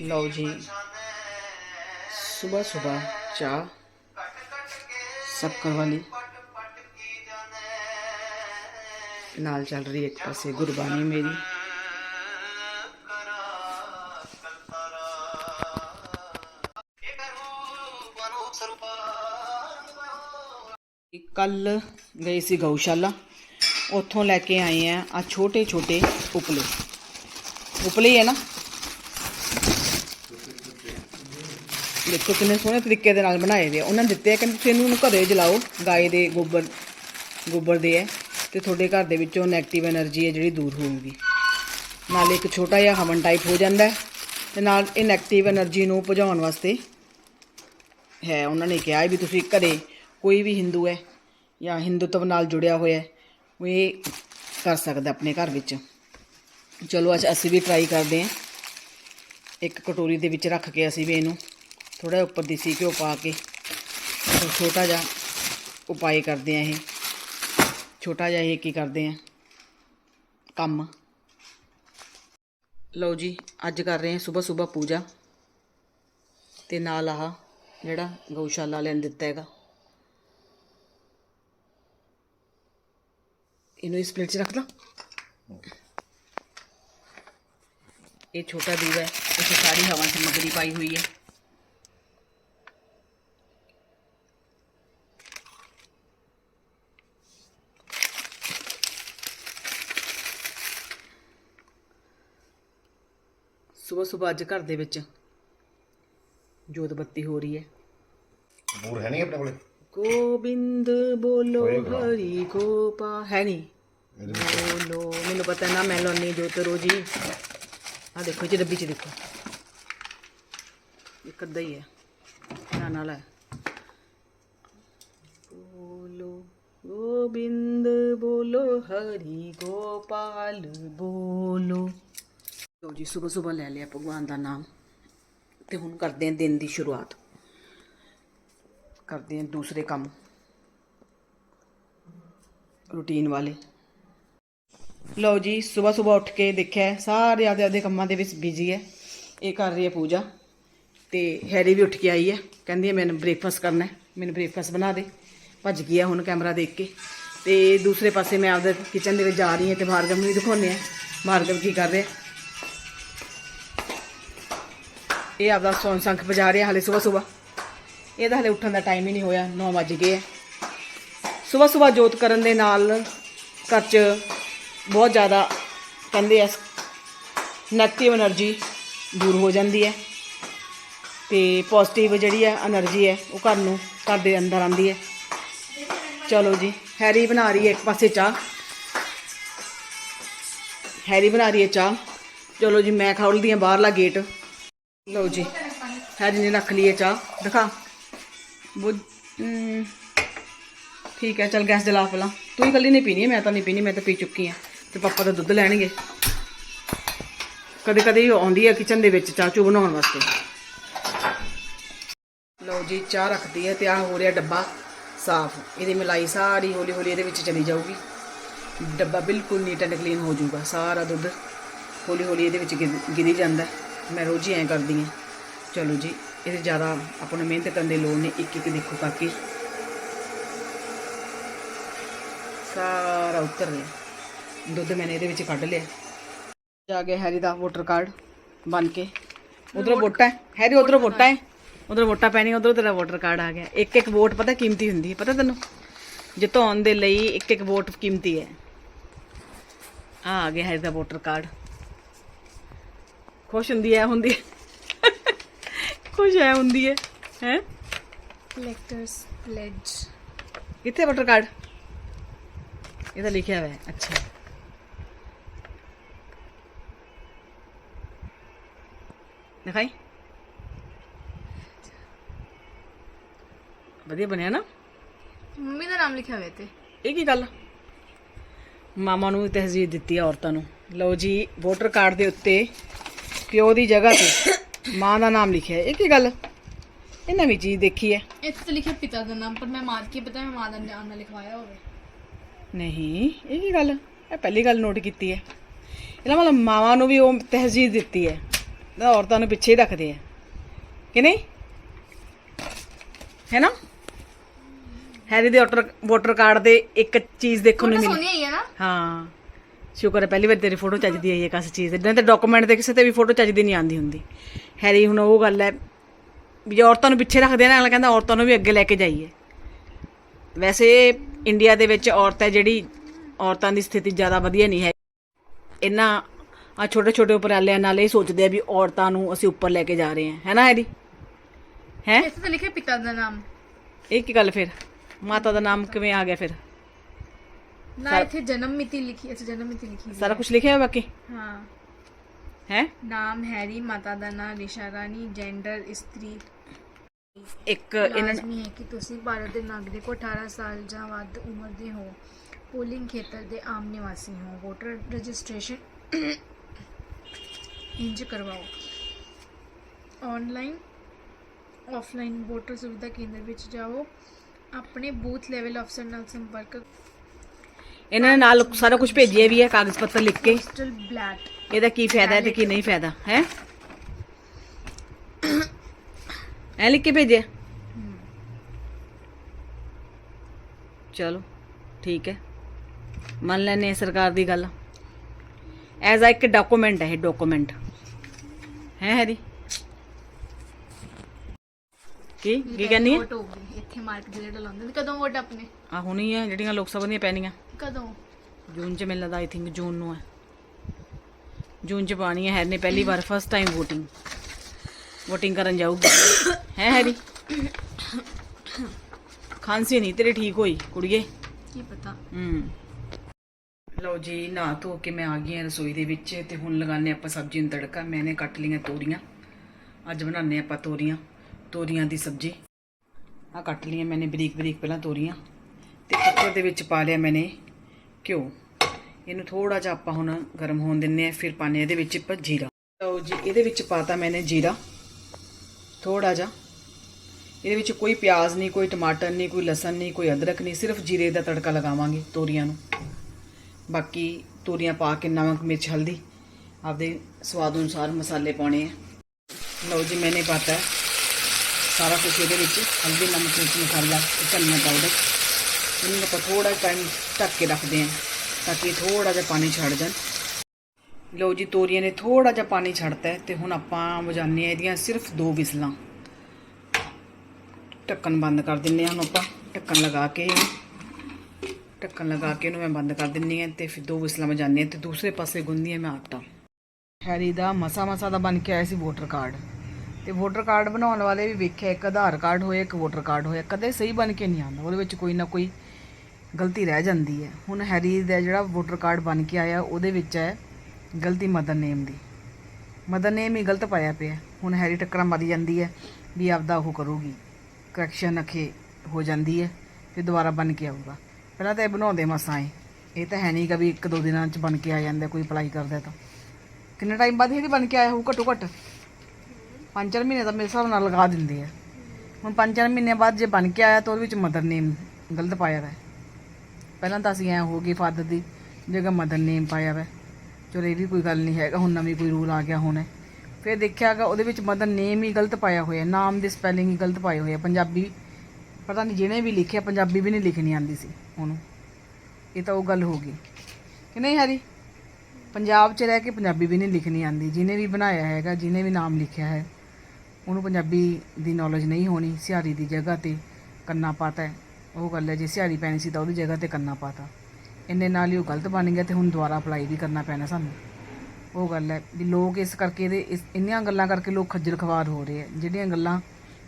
ਲਓ ਜੀ ਸਵੇਰ ਸਵੇਰ ਚਾਹ ਸ਼ੱਕਰ ਵਾਲੀ ਨਾਲ ਚੱਲ ਰਹੀ ਹੈ ਇੱਕ ਪਾਸੇ ਗੁਰਬਾਣੀ ਮੇਰੀ ਕੱਲ ਗਏ ਸੀ ਗਊਸ਼ਾਲਾ ਉੱਥੋਂ ਲੈ ਕੇ ਆਏ ਆ ਆ ਛੋਟੇ ਛੋਟੇ ਉਪਲੇ ਉਪਲੇ ਹੀ ਹੈ ਨਾ ਦੇਖੋ ਕਿੰਨੇ ਸੋਹਣੇ ਤਰੀਕੇ ਦੇ ਨਾਲ ਬਣਾਏ ਦੇ ਉਹਨਾਂ ਨੇ ਦਿੱਤੇ ਆ ਕਿ ਤੁਸੀਂ ਇਹਨੂੰ ਘਰੇ ਜਲਾਓ, ਗਾਏ ਦੇ ਗੋਬਰ ਗੋਬਰ ਦੇ ਹੈ ਤੇ ਤੁਹਾਡੇ ਘਰ ਦੇ ਵਿੱਚੋਂ ਨੈਗੇਟਿਵ એનર્ਜੀ ਹੈ ਜਿਹੜੀ ਦੂਰ ਹੋਊਗੀ। ਨਾਲ ਇੱਕ ਛੋਟਾ ਜਿਹਾ ਹਵਨ ਟਾਈਪ ਹੋ ਜਾਂਦਾ ਤੇ ਨਾਲ ਇਹ ਨੈਗੇਟਿਵ એનર્ਜੀ ਨੂੰ ਭਜਾਉਣ ਵਾਸਤੇ ਹੈ, ਉਹਨਾਂ ਨੇ ਕਿਹਾ ਵੀ ਤੁਸੀਂ ਘਰੇ ਕੋਈ ਵੀ ਹਿੰਦੂ ਹੈ ਜਾਂ ਹਿੰਦੂਤਵ ਨਾਲ ਜੁੜਿਆ ਹੋਇਆ ਉਹ ਇਹ ਕਰ ਸਕਦਾ ਆਪਣੇ ਘਰ ਵਿੱਚ। ਚਲੋ ਅੱਜ ਅਸੀਂ ਵੀ ਟਰਾਈ ਕਰਦੇ ਹਾਂ। ਇੱਕ ਕਟੋਰੀ ਦੇ ਵਿੱਚ ਰੱਖ ਕੇ ਅਸੀਂ ਵੀ ਇਹਨੂੰ ਥੋੜਾ ਉੱਪਰ ਦੇਸੀ ਘਿਓ ਪਾ ਕੇ। ਛੋਟਾ ਜਿਹਾ ਉਪਾਏ ਕਰਦੇ ਆ ਇਹ। ਛੋਟਾ ਜਿਹਾ ਇਹ ਕੀ ਕਰਦੇ ਆ ਕੰਮ। ਲਓ ਜੀ, ਅੱਜ ਕਰ ਰਹੇ ਹਾਂ ਸਵੇਰ ਸਵੇਰ ਪੂਜਾ। ਤੇ ਨਾਲ ਆਹ ਜਿਹੜਾ ਗਊਸ਼ਾਲਾ ਵਾਲਿਆਂ ਨੇ ਦਿੱਤਾ ਹੈਗਾ। ਇਹਨੂੰ ਇਸ ਪਲੇਟ 'ਚ ਰੱਖ ਦਾਂ ਇਹ ਛੋਟਾ ਦੀਵਾ ਹੈ। ਇਸ ਸਾਰੀ ਹਵਾ ਸਮੱਗਰੀ ਪਾਈ ਹੋਈ ਹੈ। ਸਵੇਰ ਸਵੇਰ ਅੱਜ ਘਰ ਦੇ ਵਿੱਚ ਜੋਤ ਬੱਤੀ ਹੋ ਰਹੀ ਹੈ। ਬੂਰ ਹੈ ਨਹੀਂ ਆਪਣੇ ਕੋਲੇ? ਗੋਬਿੰਦ ਬੋਲੋ ਹਰੀ ਗੋਪਾ ਹੈ ਨਹੀਂ। ਬੋਲੋ ਮੈਨੂੰ ਪਤਾ ਨਾ ਮੈਂ ਲਾਉਣੀ ਜੋਤ ਰੋਜੀ ਆ ਦੇਖੋ ਜੀ ਡੱਬੀ ਚ ਦੇਖੋ। ਇੱਕ ਅੱਧਾ ਹੀ ਹੈ। ਨਾ ਨਾਲ ਹੈ ਬੋਲੋ ਗੋਬਿੰਦ ਬੋਲੋ ਹਰੀ ਗੋਪਾਲ ਬੋਲੋ। ਲੋ ਜੀ ਸਵੇਰ ਸਵੇਰ ਲੈ ਲਿਆ ਭਗਵਾਨ ਦਾ ਨਾਮ ਤੇ ਹੁਣ ਕਰਦੇ ਹਾਂ ਦਿਨ ਦੀ ਸ਼ੁਰੂਆਤ। ਕਰਦੇ ਹਾਂ ਦੂਸਰੇ ਕੰਮ। ਰੂਟੀਨ ਵਾਲੇ। ਲਓ ਜੀ ਸਵੇਰ ਸਵੇਰ ਉੱਠ ਕੇ ਦੇਖਿਆ ਸਾਰੇ ਆਪਦੇ ਆਪਦੇ ਕੰਮਾਂ ਦੇ ਵਿੱਚ ਬਿਜ਼ੀ ਹੈ। ਇਹ ਕਰ ਰਹੀ ਹੈ ਪੂਜਾ ਤੇ ਹੈਰੀ ਵੀ ਉੱਠ ਕੇ ਆਈ ਹੈ। ਕਹਿੰਦੀ ਹੈ, ਮੈਨੂੰ ਬ੍ਰੇਕਫਾਸਟ ਕਰਨਾ ਹੈ, ਮੈਨੂੰ ਬ੍ਰੇਕਫਾਸਟ ਬਣਾ ਦੇ। ਭੱਜ ਗਈ ਹੈ ਹੁਣ ਕੈਮਰਾ ਦੇਖ ਕੇ। ਤੇ ਦੂਸਰੇ ਪਾਸੇ ਮੈਂ ਆਪਦੇ ਕਿਚਨ ਦੇ ਵਿੱਚ ਜਾ ਰਹੀ ਹਾਂ ਤੇ ਭਾਰਗਵ ਨੂੰ ਵੀ ਦਿਖਾਉਂਦੇ ਆ ਭਾਰਗਵ ਕੀ ਕਰ ਰਿਹਾ ਇਹ ਆਪਦਾ ਸੌਣ ਸੰਖ ਵਜਾ ਰਿਹਾ ਹਲੇ ਸਵੇਰ ਸਵੇਰ ਇਹਦਾ ਹਲੇ ਉੱਠਣ ਦਾ ਟਾਈਮ ਹੀ ਨਹੀਂ ਹੋਇਆ 9 ਵਜ ਗਏ ਆ। ਸਵੇਰ ਸਵੇਰ ਜੋਤ ਕਰਨ ਦੇ ਨਾਲ ਘਰ 'ਚ ਬਹੁਤ ਜ਼ਿਆਦਾ ਕਹਿੰਦੇ ਆ ਨੈਗੇਟਿਵ એનર્ਜੀ ਦੂਰ ਹੋ ਜਾਂਦੀ ਹੈ ਤੇ ਪੋਜ਼ਿਟਿਵ ਜਿਹੜੀ ਹੈ એનર્ਜੀ ਹੈ, ਉਹ ਘਰ ਨੂੰ, ਘਰ ਦੇ ਅੰਦਰ ਆਉਂਦੀ ਹੈ। ਚਲੋ ਜੀ, ਹੈਰੀ ਬਣਾ ਰਹੀ ਹੈ ਇੱਕ ਪਾਸੇ ਚਾਹ। ਹੈਰੀ ਬਣਾ ਰਹੀ ਹੈ ਚਾਹ। ਚਲੋ ਜੀ, ਮੈਂ ਖੋਲਦੀ ਆ ਬਾਹਰਲਾ ਗੇਟ। ਲਓ ਜੀ ਹੈਰੀ ਨੇ ਰੱਖ ਲਈ ਹੈ ਚਾਹ। ਦਿਖਾ। ਬੁ ਠੀਕ ਹੈ, ਚਲ ਗੈਸ ਜਲਾ ਪਹਿਲਾਂ। ਤੂੰ ਹੀ ਇਕੱਲੀ ਨਹੀਂ ਪੀਣੀ, ਮੈਂ ਤਾਂ ਨਹੀਂ ਪੀਣੀ, ਮੈਂ ਤਾਂ ਪੀ ਚੁੱਕੀ ਹਾਂ। ਤੇ ਪਾਪਾ ਦਾ ਦੁੱਧ ਲੈਣਗੇ। ਕਦੇ ਕਦੇ ਆਉਂਦੀ ਹੈ ਕਿਚਨ ਦੇ ਵਿੱਚ ਚਾਹ ਚੂ ਬਣਾਉਣ ਵਾਸਤੇ। ਲਓ ਜੀ, ਚਾਹ ਰੱਖਦੀ ਹੈ ਤੇ ਆਹ ਹੋ ਰਿਹਾ ਡੱਬਾ ਸਾਫ਼। ਇਹਦੀ ਮਲਾਈ ਸਾਰੀ ਹੌਲੀ ਹੌਲੀ ਇਹਦੇ ਵਿੱਚ ਚਲੀ ਜਾਊਗੀ। ਡੱਬਾ ਬਿਲਕੁਲ ਨੀਟ ਐਂਡ ਕਲੀਨ ਹੋ ਜਾਊਗਾ, ਸਾਰਾ ਦੁੱਧ ਹੌਲੀ ਹੌਲੀ ਇਹਦੇ ਵਿੱਚ ਗਿਰ- ਗਿਰੀ ਜਾਂਦਾ ਹੈ। ਮੈਂ ਰੋਜ਼ ਹੀ ਐਂ ਕਰਦੀ ਹਾਂ। ਚਲੋ ਜੀ ਇਹਦੇ ਜ਼ਿਆਦਾ ਆਪਾਂ ਨੂੰ ਮਿਹਨਤ ਕਰਨ ਦੀ ਲੋੜ ਨਹੀਂ ਇੱਕ ਇੱਕ ਦੇਖੋ ਕਰਕੇ ਸਾਰਾ ਉਤਰ ਰਿਹਾ ਦੁੱਧ ਮੈंने ਇਹਦੇ ਵਿੱਚ ਕੱਢ ਲਿਆ। ਜਾ ਗਿਆ ਹੈਰੀ ਦਾ ਵੋਟਰ ਕਾਰਡ ਬਣ ਕੇ। ਉਧਰ ਵੋਟਾਂ ਹੈਰੀ ਉਧਰ ਵੋਟਾਂ ਹੈ। ਉਧਰ ਵੋਟਾਂ ਪੈਣੀਆਂ ਉਧਰ ਤੇਰਾ ਵੋਟਰ ਕਾਰਡ ਆ ਗਿਆ। ਇੱਕ ਇੱਕ ਵੋਟ ਪਤਾ ਕੀਮਤੀ ਹੁੰਦੀ ਹੈ ਪਤਾ ਤੈਨੂੰ? ਜਿਤਾਉਣ ਦੇ ਲਈ ਇੱਕ ਇੱਕ ਵੋਟ ਕੀਮਤੀ ਹੈ। ਆ ਆ ਗਿਆ ਹੈਰੀ ਦਾ ਵੋਟਰ ਕਾਰਡ। ਖੁਸ਼ ਹੁੰਦੀ ਹੈ ਹੁੰਦੀ ਹੈ ਖੁਸ਼ ਹੈ ਹੁੰਦੀ ਹੈ ਹੈ? Collector's Pledge. ਕਿੱਥੇ ਵੋਟਰ ਕਾਰਡ? ਇਹ ਤਾਂ ਲਿਖਿਆ ਹੋਇਆ ਹੈ ਅੱਛਾ। ਦਿਖਾਈ। ਵਧੀਆ ਬਣਿਆ ਨਾ। ਮੰਮੀ ਦਾ ਨਾਮ ਲਿਖਿਆ ਹੋਇਆ ਤੇ ਇਹ ਕੀ ਗੱਲ? ਮਾਮਾ ਨੂੰ ਤਹਿਜ਼ੀਬ ਦਿੱਤੀ ਆ ਔਰਤਾਂ ਨੂੰ। ਲਓ ਜੀ ਵੋਟਰ ਕਾਰਡ ਦੇ ਉੱਤੇ ਪਿਓ ਦੀ ਜਗ੍ਹਾ ਤੇ ਮਾਂ ਦਾ ਨਾਮ ਲਿਖਿਆ ਇਹ ਕੀ ਗੱਲ? ਇਹ ਨਵੀਂ ਚੀਜ਼ ਦੇਖੀ ਹੈ। ਇੱਥੇ ਤਾਂ ਲਿਖਿਆ ਪਿਤਾ ਦਾ ਨਾਮ ਪਰ ਮੈਂ ਮਾਂ ਕੀ ਪਤਾ ਮੈਂ ਮਾਂ ਦਾ ਨਾਮ ਨਾ ਲਿਖਵਾਇਆ ਹੋਵੇ। ਨਹੀਂ ਇਹ ਕੀ ਗੱਲ? ਇਹ ਪਹਿਲੀ ਗੱਲ ਨੋਟ ਕੀਤੀ ਹੈ। ਇਹਦਾ ਮਤਲਬ ਮਾਵਾਂ ਨੂੰ ਵੀ ਉਹ ਤਹਿਜ਼ੀਬ ਦਿੱਤੀ ਹੈ। ਨਾ ਔਰਤਾਂ ਨੂੰ ਪਿੱਛੇ ਰੱਖਦੇ ਆ ਕਿ ਨਹੀਂ? ਹੈ ਨਾ? ਹੈਰੀ ਦੇ ਵੋਟਰ ਵੋਟਰ ਕਾਰਡ ਦੇ ਇੱਕ ਚੀਜ਼ ਦੇਖਣ ਨੂੰ ਮਿਲੀ। ਹਾਂ। ਸ਼ੁਕਰ ਹੈ ਪਹਿਲੀ ਵਾਰ ਤੇਰੀ ਫੋਟੋ ਚੱਜਦੀ ਆਈ ਹੈ ਕਿਸੇ ਚੀਜ਼ ਦੇ ਤੇ ਡਾਕੂਮੈਂਟ ਦੇ ਕਿਸੇ ਤੇ ਵੀ ਫੋਟੋ ਚੱਜਦੀ ਨਹੀਂ ਆਂਦੀ ਹੁੰਦੀ। ਹੈਰੀ ਹੁਣ ਉਹ ਗੱਲ ਹੈ ਵੀ ਔਰਤਾਂ ਨੂੰ ਪਿੱਛੇ ਰੱਖਦੇ ਨੇ ਅਗਲਾ ਕਹਿੰਦਾ ਔਰਤਾਂ ਨੂੰ ਵੀ ਅੱਗੇ ਲੈ ਕੇ ਜਾਈਏ। ਵੈਸੇ ਇੰਡੀਆ ਦੇ ਵਿੱਚ ਔਰਤ ਹੈ ਜਿਹੜੀ ਔਰਤਾਂ ਦੀ ਸਥਿਤੀ ਜ਼ਿਆਦਾ ਵਧੀਆ ਨਹੀਂ ਹੈ। ਇਹਨਾਂ ਆ ਛੋਟੇ ਛੋਟੇ ਉਪਰਾਲਿਆਂ ਨਾਲ ਇਹ ਸੋਚਦੇ ਆ ਵੀ ਔਰਤਾਂ ਨੂੰ ਅਸੀਂ ਉੱਪਰ ਲੈ ਕੇ ਜਾ ਰਹੇ ਹਾਂ। ਹੈ ਨਾ ਹੈਰੀ? ਹੈ? ਇਸ ਤੇ ਲਿਖਿਆ ਪਿਤਾ ਦਾ ਨਾਮ। ਇਹ ਕੀ ਗੱਲ ਫਿਰ ਮਾਤਾ ਦਾ ਨਾਮ ਕਿਵੇਂ ਆ ਗਿਆ ਫਿਰ? ਸਾਰਾ ਕੁਝ ਲਿਖਿਆ ਬਾਕੀ? ਹੈ। ਨਾਮ ਹੈਰੀ ਮਾਤਾ ਦਾ ਨਾਂ ਰਿਸ਼ਾ ਰਾਣੀ ਜੈਂਡਰ ਇਸਤਰੀ। ਇੱਕ ਇਹਨਾਂ ਨੇ- ਕਿ ਤੁਸੀਂ ਭਾਰਤ ਦੇ ਨਾਗਰਿਕ ਹੋ 18 ਸਾਲ ਜਾਂ ਵੱਧ ਉਮਰ ਦੇ ਹੋ। ਪੋਲਿੰਗ ਖੇਤਰ ਦੇ ਆਮ ਨਿਵਾਸੀ ਹੋ। ਵੋਟਰ ਰਜਿਸਟ੍ਰੇਸ਼ਨ ਇੰਜ ਕਰਵਾਓ। ਆਨਲਾਈਨ ਆਫਲਾਈਨ ਵੋਟਰ ਸੁਵਿਧਾ ਕੇਂਦਰ ਵਿੱਚ ਜਾਓ। ਆਪਣੇ ਬੂਥ ਲੈਵਲ ਅਫਸਰ ਨਾਲ ਸੰਪਰਕ ਇਹਨਾਂ ਨੇ ਨਾਲ ਸਾਰਾ ਕੁਝ ਭੇਜਿਆ ਵੀ ਹੈ ਕਾਗਜ਼ ਪੱਤਰ ਲਿਖ ਕੇ। ਇਹਦਾ ਕੀ ਫਾਇਦਾ ਹੈ ਤੇ ਕੀ ਨਹੀਂ ਫਾਇਦਾ ਹੈ? ਐ ਲਿਖ ਕੇ ਭੇਜਿਆ। ਚਲੋ ਠੀਕ ਹੈ। ਮੰਨ ਲੈਨੇ ਸਰਕਾਰ ਦੀ ਗੱਲ। ਐਜ਼ ਆ ਇੱਕ ਡਾਕੂਮੈਂਟ ਹੈ ਇਹ ਡਾਕੂਮੈਂਟ ਹੈ ਹੈਰੀ? ਕੀ ਕੀ ਕਹਿੰਨੀ ਹੈ? ਇੱਥੇ ਮਾਰਕ ਜਿਹੜੇ ਲਾਉਂਦੇ ਕਦੋਂ ਵੋਟ ਆਪਣੇ? ਆ ਹੁਣੀ ਹੈ ਜਿਹੜੀਆਂ ਲੋਕ ਸਭਾ ਦੀਆਂ ਪੈਣੀਆਂ। ਕਦੋਂ? ਜੂਨ ਚ ਮੈਨੂੰ ਲੱਗਦਾ ਆਈ ਥਿੰਕ ਜੂਨ ਨੂੰ ਹੈ। ਜੂਨ ਚ ਪਾਣੀ ਹੈ ਹੈਰੀ ਨੇ ਪਹਿਲੀ ਵਾਰ ਫਸਟ ਟਾਈਮ VOTING VOTING ਕਰਨ ਜਾਊਗੀ। ਹੈ ਹੈਰੀ? ਖਾਂਸੀ ਨਹੀਂ ਤੇਰੀ ਠੀਕ ਹੋਈ ਕੁੜੀਏ? ਕੀ ਪਤਾ? ਹੂੰ। ਲਓ ਜੀ ਨਹਾ ਧੋ ਕੇ ਮੈਂ ਆ ਗਈ ਹਾਂ ਰਸੋਈ ਦੇ ਵਿੱਚ ਤੇ ਹੁਣ ਲਗਾਣੇ ਆਪਾਂ ਸਬਜ਼ੀ ਨੂੰ ਤੜਕਾ। ਮੈਨੇ ਕੱਟ ਲਈਆਂ ਤੋਰੀਆਂ। ਅੱਜ ਬਣਾਉਂਦੇ ਆਪਾਂ ਤੋਰੀਆਂ ਤੋਰੀਆਂ ਦੀ ਸਬਜ਼ੀ। ਆ ਕੱਟ ਲਈਆਂ ਮੈਨੇ ਬਰੀਕ ਬਰੀਕ ਪਹਿਲਾਂ ਤੋਰੀਆਂ। ਤੇ ਕੁੱਕਰ ਦੇ ਵਿੱਚ ਪਾ ਲਿਆ ਮੈਨੇ ਘਿਓ ਇਹਨੂੰ ਥੋੜਾ ਜਿਹਾ ਆਪਾਂ ਹੁਣ ਗਰਮ ਹੋਣ ਦਿੰਨੇ ਆ ਫਿਰ ਪਾਣੇ ਇਹਦੇ ਵਿੱਚ ਆਪਾਂ ਜੀਰਾ। ਲਓ ਜੀ, ਇਹਦੇ ਵਿੱਚ ਪਾਤਾ ਮੈਨੇ ਜੀਰਾ। ਥੋੜਾ ਜਿਹਾ। ਇਹਦੇ ਵਿੱਚ ਕੋਈ ਪਿਆਜ਼ ਨਹੀਂ, ਕੋਈ ਟਮਾਟਰ ਨਹੀਂ, ਕੋਈ ਲਸਣ ਨਹੀਂ, ਕੋਈ ਅਦਰਕ ਨਹੀਂ, ਸਿਰਫ ਜੀਰੇ ਦਾ ਤੜਕਾ ਲਗਾਵਾਂਗੇ ਤੋਰੀਆਂ ਨੂੰ। ਬਾਕੀ ਤੋਰੀਆਂ ਪਾ ਕੇ ਨਮਕ, ਮਿਰਚ, ਹਲਦੀ, ਆਪਦੇ ਸਵਾਦ ਅਨੁਸਾਰ ਮਸਾਲੇ ਪਾਉਣੇ ਆ। ਲਓ ਜੀ, ਮੈਨੇ ਪਾਤਾ ਸਾਰਾ ਕੁਝ ਇਹਦੇ ਵਿੱਚ ਹਲਦੀ, ਨਮਕ, ਮਿਰਚ, ਮਸਾਲਾ, ਤੇ ਧਨੀਆ ਪਾਊਡਰ ਇਹਨੂੰ ਆਪਾਂ ਥੋੜਾ ਟਾਈਮ ਢੱਕ ਕੇ ਰੱਖਦੇ ਹਾਂ ਤਾਂ ਕਿ ਥੋੜਾ ਜਿਹਾ ਪਾਣੀ ਛੱਡ ਜਾਣ। ਲਓ ਜੀ, ਤੋਰੀਆਂ ਨੇ ਥੋੜਾ ਜਿਹਾ ਪਾਣੀ ਛੱਡਤਾ ਹੈ ਤੇ ਹੁਣ ਆਪਾਂ ਵਜਾਉਂਦੇ ਹਾਂ ਇਹਦੀਆਂ ਸਿਰਫ ਦੋ ਵਿਸਲਾਂ। ਢੱਕਣ ਬੰਦ ਕਰ ਦਿੰਨੇ ਹਾਂ ਹੁਣ ਆਪਾਂ। ਢੱਕਣ ਲਗਾ ਕੇ ਢੱਕਣ ਲਗਾ ਕੇ ਇਹਨੂੰ ਮੈਂ ਬੰਦ ਕਰ ਦਿੰਨੀ ਹਾਂ ਤੇ ਫਿਰ ਦੋ ਵਿਸਲਾਂ ਵਜਾਉਂਦੇ ਹਾਂ ਤੇ ਦੂਸਰੇ ਪਾਸੇ ਗੁੰਦੀ ਹਾਂ ਮੈਂ ਆਟਾ। ਹੈਰੀ ਦਾ ਮਸਾ ਮਸਾ ਦਾ ਬਣ ਕੇ ਆਇਆ ਸੀ ਵੋਟਰ ਕਾਰਡ ਤੇ ਵੋਟਰ ਕਾਰਡ ਬਣਾਉਣ ਵਾਲੇ ਵੀ ਵੇਖਿਆ ਇੱਕ ਆਧਾਰ ਕਾਰਡ ਹੋਇਆ, ਇੱਕ ਵੋਟਰ ਕਾਰਡ ਹੋਇਆ। ਕਦੇ ਸਹੀ ਬਣ ਕੇ ਨਹੀਂ ਆਉਂਦਾ। ਉਹਦੇ ਵਿੱਚ ਕੋਈ ਨਾ ਕੋਈ ਗਲਤੀ ਰਹਿ ਜਾਂਦੀ ਹੈ। ਹੁਣ ਹੈਰੀ ਦਾ ਜਿਹੜਾ ਵੋਟਰ ਕਾਰਡ ਬਣ ਕੇ ਆਇਆ, ਉਹਦੇ ਵਿੱਚ ਹੈ ਗਲਤੀ ਮਦਰ ਨੇਮ ਦੀ। ਮਦਰ ਨੇਮ ਹੀ ਗਲਤ ਪਾਇਆ ਪਿਆ। ਹੁਣ ਹੈਰੀ ਟੱਕਰਾਂ ਮਾਰੀ ਜਾਂਦੀ ਹੈ ਵੀ ਆਪਦਾ ਉਹ ਕਰੂਗੀ। ਕਰੈਕਸ਼ਨ ਅਖੇ ਹੋ ਜਾਂਦੀ ਹੈ, ਫਿਰ ਦੁਬਾਰਾ ਬਣ ਕੇ ਆਊਗਾ। ਪਹਿਲਾਂ ਤਾਂ ਇਹ ਬਣਾਉਂਦੇ ਮਸਾਂ ਏ ਇਹ ਤਾਂ ਹੈ ਨਹੀਂ ਕਿ ਵੀ ਇੱਕ ਦੋ ਦਿਨਾਂ ਚ ਬਣ ਕੇ ਆ ਜਾਂਦਾ, ਕੋਈ ਅਪਲਾਈ ਕਰਦਾ ਤਾਂ। ਕਿੰਨੇ ਟਾਈਮ ਬਾਅਦ ਇਹਦੀ ਬਣ ਕੇ ਆਇਆ ਹੋਊ? ਘੱਟੋ ਘੱਟ ਪੰਜ ਚਾਰ ਮਹੀਨੇ ਤਾਂ ਮੇਰੇ ਹਿਸਾਬ ਨਾਲ ਲਗਾ ਦਿੰਦੇ ਆ। ਹੁਣ ਪੰਜ ਚਾਰ ਮਹੀਨੇ ਬਾਅਦ ਜੇ ਬਣ ਕੇ ਆਇਆ ਤਾਂ ਉਹਦੇ ਵਿੱਚ ਮਦਰ ਨੇਮ ਗਲਤ ਪਾਇਆ ਹੋਇਆ ਹੈ। ਪਹਿਲਾਂ ਤਾਂ ਅਸੀਂ ਐ ਹੋ ਗਏ ਫਾਦਰ ਦੀ ਜਗ੍ਹਾ ਮਦਰ ਨੇਮ ਪਾਇਆ ਵੈ ਚਲੋ ਇਹ ਵੀ ਕੋਈ ਗੱਲ ਨਹੀਂ ਹੈਗਾ, ਹੁਣ ਨਵੀਂ ਕੋਈ ਰੂਲ ਆ ਗਿਆ ਹੁਣ ਫਿਰ ਦੇਖਿਆਗਾ ਉਹਦੇ ਵਿੱਚ ਮਦਰ ਨੇਮ ਹੀ ਗਲਤ ਪਾਇਆ ਹੋਇਆ ਨਾਮ ਦੀ ਸਪੈਲਿੰਗ ਹੀ ਗਲਤ ਪਾਈ ਹੋਈ ਹੈ, ਪੰਜਾਬੀ ਪਤਾ ਨਹੀਂ ਜਿਹਨੇ ਵੀ ਲਿਖਿਆ, ਪੰਜਾਬੀ ਵੀ ਨਹੀਂ ਲਿਖਣੀ ਆਂਦੀ ਸੀ ਉਹਨੂੰ। ਇਹ ਤਾਂ ਉਹ ਗੱਲ ਹੋ ਗਈ। ਕਿ ਨਹੀਂ ਹਰੀ? ਪੰਜਾਬ 'ਚ ਰਹਿ ਕੇ ਪੰਜਾਬੀ ਵੀ ਨਹੀਂ ਲਿਖਣੀ ਆਂਦੀ, ਜਿਹਨੇ ਵੀ ਬਣਾਇਆ ਹੈਗਾ, ਜਿਹਨੇ ਵੀ ਨਾਮ ਲਿਖਿਆ ਹੈ, ਉਹਨੂੰ ਪੰਜਾਬੀ ਦੀ ਨੌਲੇਜ ਨਹੀਂ ਹੋਣੀ, ਸਿਹਾਰੀ ਦੀ ਜਗ੍ਹਾ ਤੇ ਕੰਨਾ ਪਾਤਾ ਹੈ। ਉਹ ਗੱਲ ਹੈ, ਜੇ ਸਿਹਾਰੀ ਪੈਣੀ ਸੀ ਤਾਂ ਉਹਦੀ ਜਗ੍ਹਾ ਤੇ ਕੰਨਾ ਪਾਤਾ। ਇੰਨੇ ਨਾਲ ਹੀ ਉਹ ਗਲਤ ਬਣ ਗਿਆ ਤੇ ਹੁਣ ਦੁਬਾਰਾ ਅਪਲਾਈ ਵੀ ਕਰਨਾ ਪੈਣਾ ਸਾਨੂੰ। ਉਹ ਗੱਲ ਹੈ, ਵੀ ਲੋਕ ਇਸ ਕਰਕੇ ਇਹਦੇ, ਇਸ ਇੰਨੀਆਂ ਗੱਲਾਂ ਕਰਕੇ ਲੋਕ ਖੱਜਲ ਖਵਾਰ ਹੋ ਰਹੇ ਆ ਜਿਹੜੀਆਂ ਗੱਲਾਂ,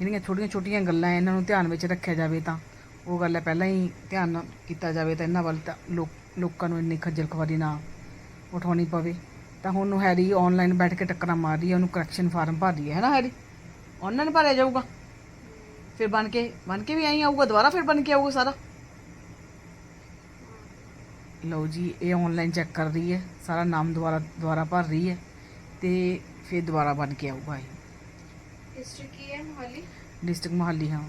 ਜਿਹੜੀਆਂ ਛੋਟੀਆਂ ਛੋਟੀਆਂ ਗੱਲਾਂ ਇਹਨਾਂ ਨੂੰ ਧਿਆਨ ਵਿੱਚ ਰੱਖਿਆ ਜਾਵੇ ਤਾਂ। ਉਹ ਗੱਲ ਹੈ, ਪਹਿਲਾਂ ਹੀ ਧਿਆਨ ਕੀਤਾ ਜਾਵੇ ਤਾਂ ਇਹਨਾਂ ਵੱਲ ਤਾਂ ਲੋਕ, ਲੋਕਾਂ ਨੂੰ ਇੰਨੀ ਖੱਜਲ ਖਵਾਰੀ ਨਾ ਉਠਾਉਣੀ ਪਵੇ। ਤਾਂ ਹੁਣ ਹੈਰੀ ਆਨਲਾਈਨ ਬੈਠ ਕੇ ਟੱਕਰਾਂ ਮਾਰ ਰਹੀ ਹੈ, ਉਹਨੂੰ ਕਰੈਕਸ਼ਨ ਫਾਰਮ ਭਰ ਰਹੀ ਹੈ। ਹੈ ਨਾ ਹੈਰੀ? ਆਨਲਾਈਨ ਭਰਿਆ ਜਾਊਗਾ। ਫਿਰ ਬਣ ਕੇ ਬਣ ਕੇ ਵੀ ਐਂ ਆਊਗਾ ਦੁਬਾਰਾ ਫਿਰ ਬਣ ਕੇ ਆਊਗਾ ਸਾਰਾ? ਲਓ ਜੀ ਇਹ ਆਨਲਾਈਨ ਚੈੱਕ ਕਰ ਰਹੀ ਹੈ ਸਾਰਾ ਨਾਮ ਦੁਬਾਰਾ ਦੁਬਾਰਾ ਭਰ ਰਹੀ ਹੈ ਤੇ ਫਿਰ ਦੁਬਾਰਾ ਬਣ ਕੇ ਆਊਗਾ ਇਹ। ਡਿਸਟ੍ਰਿਕਟ ਕੀ ਹੈ ਮੋਹਾਲੀ ਡਿਸਟ੍ਰਿਕਟ ਮੋਹਾਲੀ ਹਾਂ।